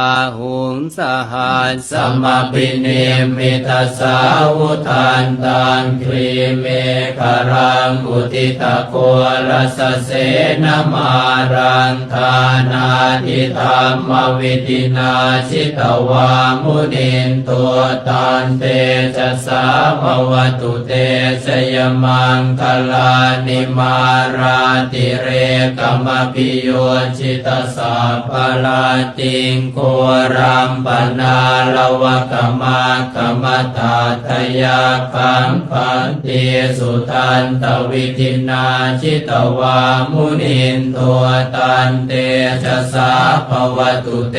อาหุงสหัสสสัมปิเนมิตาสาวุทานตังครีเมฆรังอุทิตะโครสเสนมารังทานาทิธรรมวิตินาชิตวามุนินตัวตันเตจะสาภวตุเตชยมังคลานิมาราติเรกมปิโยชิตสาภลาติงโครัมปนาลวะกมากมตาทยาคังพันติสุทันตวิธินาชิตวามุนินตัวตันเตชะสาภวตุเต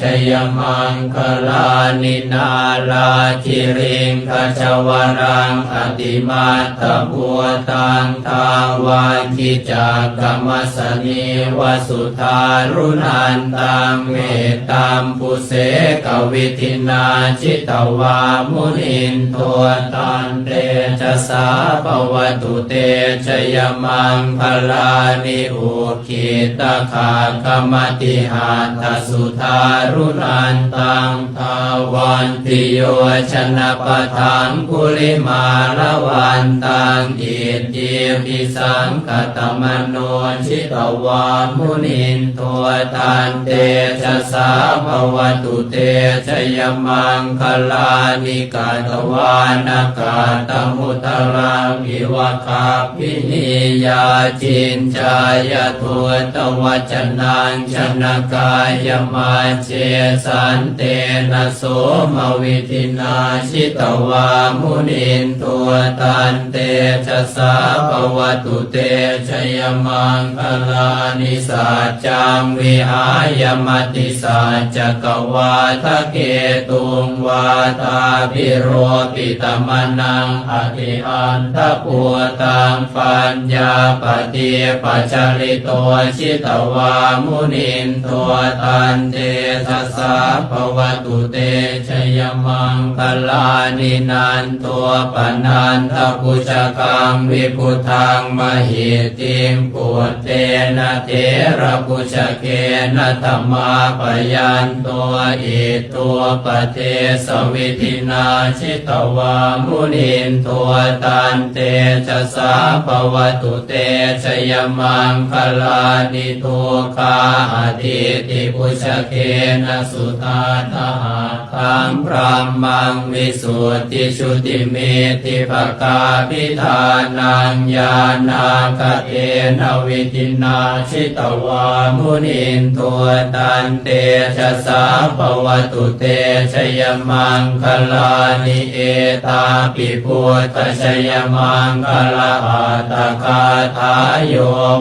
ชยมังคลานินาลาคิริงคชวรังอติมาตบัวตังทาวาคิจากกรรมสนีวสุธารุนันตังเมตตามปุเสกวิธินาชิตวามุนินตัวตันเตชะสาปวตุเตชยมังคลานิอุคิตขากรรมติหาทสุธารุนันตังทาวันติโยชนะปะทังกุลิมาละวันตังอิจิปิสังกตมโนชิตวามุนินตัวตันเตชะสาภวตุเตชยมังคลานิกาตวานากาตมุตรังอิวะคาพินิยาจินจายทัวตวัจนังชนกายมาเจสันเตนะโสมวิธินาชิตวามุนินตัวตันเตชะสาภวตุเตชยมังคลานิสัจจังวิหายมติสัจจกวาทะเกตุงวาตาพิโรปิตมนังอธิอันทปัวตังปัญญาปฏิปัจจริโตชิตวามุนินตัวตันเตชะสาภวตุเตชยมังคลานินันตัวปนันทปุจกังวิพุทังมหิติมปุตเตนะเทระปุจเกนะธรรมาปยันตัวอิตัวปเทสวิธินาชิตวามุนินตัวตันเตชะสาภวตุเตชยมังคลานิทุคาอธิติปุชเกนะสุตาทหาทังพระมังวิสุทธิชุติเมติภกาพิธานังญาณาคเทนวิธินาชิตวามุนินตัวตันเตชะสาภวตุเตชยมังคลานิเอตาปิพุทธชยมังคลาอาตคาทายโย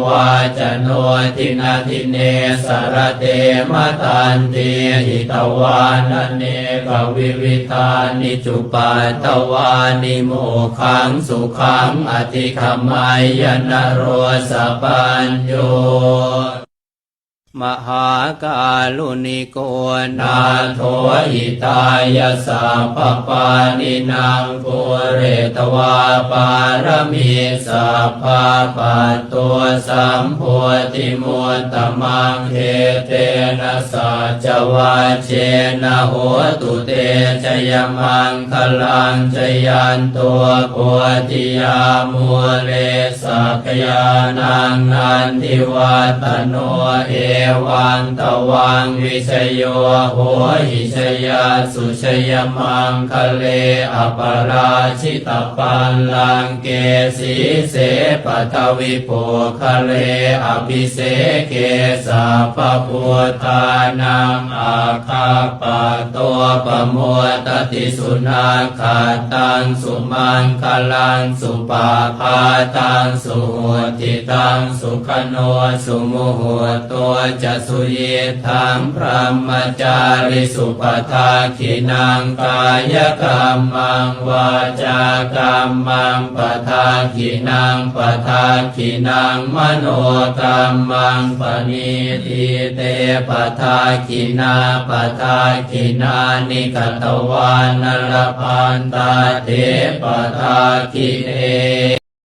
วาจโนทินาทิเนสรเตมตันติหิตวานเนกวิวิธานิจุปัตตวานิโมขังสุขังอธิขมายนโรสปัญโย มหากาลุนิโกนาโทหิตายสัพพปานินางปุเรตวาปารมีสัพพะปัตตัวสัมโพธิมุตตมังเทเตนะสัจวาเจนะโหตุเตชยมังคลังชยันตัวโพธิยามุเลสักยานังนันทิวัตโนเอวังตวังวิชโยโหหิชยาสุชยมังคะเลอปราชิตปันลังเกสีเสปทวิโภคะเลอภิเสเกสัพพพุทธานังอาคาปะตัวปโมตติสุนาคาตังสุมังคลังสุปาพาตังสุโหติตังสุขโนสุโมโหตัวจะสุเยทังพระมจาริสุปทาขินังกายกรรมังวาจากรรมังปทาขินังปทาขินังมโนกรรมังปณิทิเตปทาขินาปทาขินานิกตวานรพันตาเทปทาขิเน